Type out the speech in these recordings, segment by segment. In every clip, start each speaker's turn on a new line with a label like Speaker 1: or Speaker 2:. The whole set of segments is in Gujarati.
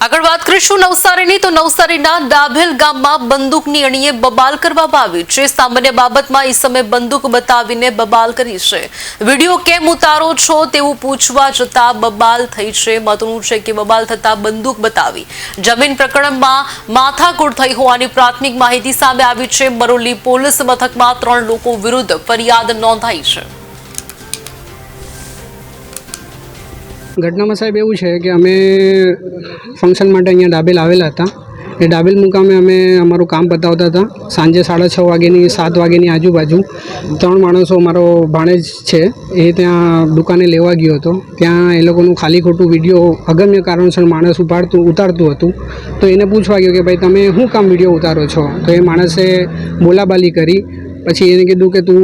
Speaker 1: આગળ વાત કરીશું નવસારીની. તો નવસારીના ડાભેલ ગામમાં બંદૂકની અણીએ બબાલ કરવામાં આવી છે. સામાન્ય બાબતમાં એ સમયે બંદૂક બતાવીને બબાલ કરી છે. વીડિયો કેમ ઉતારો છો તેવું પૂછવા જતા બબાલ થઈ છે. મહત્વનું છે કે બબાલ થતા બંદૂક બતાવી. જમીન પ્રકરણમાં માથાકૂટ થઈ હોવાની પ્રાથમિક માહિતી સામે આવી છે. બરોલી પોલીસ મથકમાં ત્રણ લોકો વિરુદ્ધ ફરિયાદ નોંધાઈ છે.
Speaker 2: ઘટનામાં સાહેબ એવું છે કે અમે ફંક્શન માટે અહીંયા ડાબેલ આવેલા હતા. એ ડાબેલ મુકામે અમે અમારું કામ પતાવતા હતા. સાંજે સાડા છ વાગ્યાની, સાત વાગ્યાની આજુબાજુ ત્રણ માણસો મારો ભાણેજ છે, એ ત્યાં દુકાને લેવા ગયો હતો. ત્યાં એ લોકોનું ખાલી ખોટું વીડિયો અગમ્ય કારણસર માણસ ઉપાડતું, ઉતારતું હતું. તો એને પૂછવા ગયો કે ભાઈ, તમે શું કામ વીડિયો ઉતારો છો? તો એ માણસે બોલાબાલી કરી પછી એને કીધું કે તું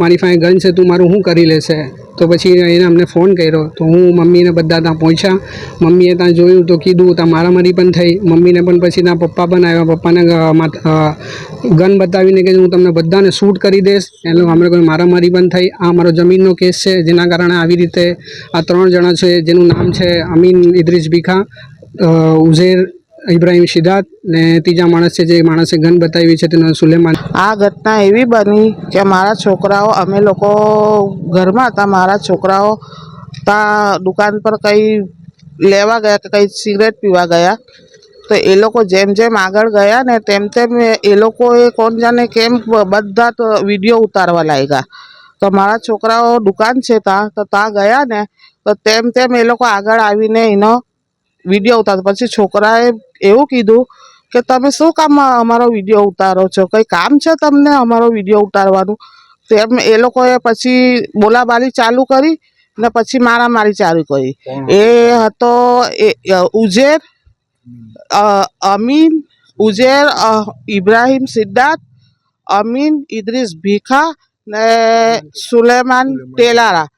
Speaker 2: મારી પાસે ગન છે, તું મારું શું કરી લેશે? તો પછી એને અમને ફોન કર્યો. તો હું મમ્મીને બધા ત્યાં પહોંચ્યા. મમ્મીએ ત્યાં જોયું તો કીધું, ત્યાં મારામારી પણ થઈ. મમ્મીને પણ પછી ત્યાં પપ્પા પણ આવ્યા પપ્પાને ગન બતાવીને કે હું તમને બધાને શૂટ કરી દઈશ. એટલે અમે કોઈ મારામારી પણ થઈ. આ મારો જમીનનો કેસ છે, જેના કારણે આવી રીતે આ ત્રણ જણા છે, જેનું નામ છે અમીન ઇદ્રીસ ભીખા ઉઝેર ઇબ્રાહિમ શિદાત ને ત્રીજા માણસ છે જે માણસે ગન બતાવી છે તેનો સુલેમાન.
Speaker 3: આ ઘટના એવી બની કે મારા છોકરાઓ, અમે લોકો ઘરમાં હતા, મારા છોકરાઓ ત્યાં દુકાન પર કંઈ લેવા ગયા કે કંઈ સિગરેટ પીવા ગયા. તો એ લોકો જેમ જેમ આગળ ગયા ને તેમ તેમ એ લોકોએ કોણ જાણે કેમ બધા તો વીડિયો ઉતારવા લાગ્યા. તો મારા છોકરાઓ દુકાન છે ત્યાં તો ત્યાં ગયા ને, તો તેમ તેમ એ લોકો આગળ આવીને એનો વીડિયો ઉતારતો પછી છોકરાએ એવું કીધું કે તમે શું કામ અમારો વીડિયો ઉતારો છો? કંઈ કામ છે તમને અમારો વીડિયો ઉતારવાનું? તેમ એ લોકોએ પછી બોલાબાલી ચાલુ કરી ને પછી મારામારી ચાલુ કરી. એ હતો? એ ઉજેર અમીન ઉજેર ઇબ્રાહિમ સિદ્ધાર્થ અમીન ઇદ્રીસ ભીખા ને સુલેમાન. ટેલારા.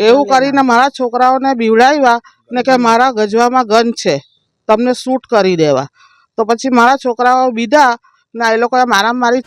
Speaker 3: એવું કરીને મારા છોકરાઓને બીવડાવ્યા ને કે મારા ગજવામાં ગન છે તમને શૂટ કરી દેવા. તો પછી મારા છોકરાઓ બીધા ને એ લોકોએ મારામારી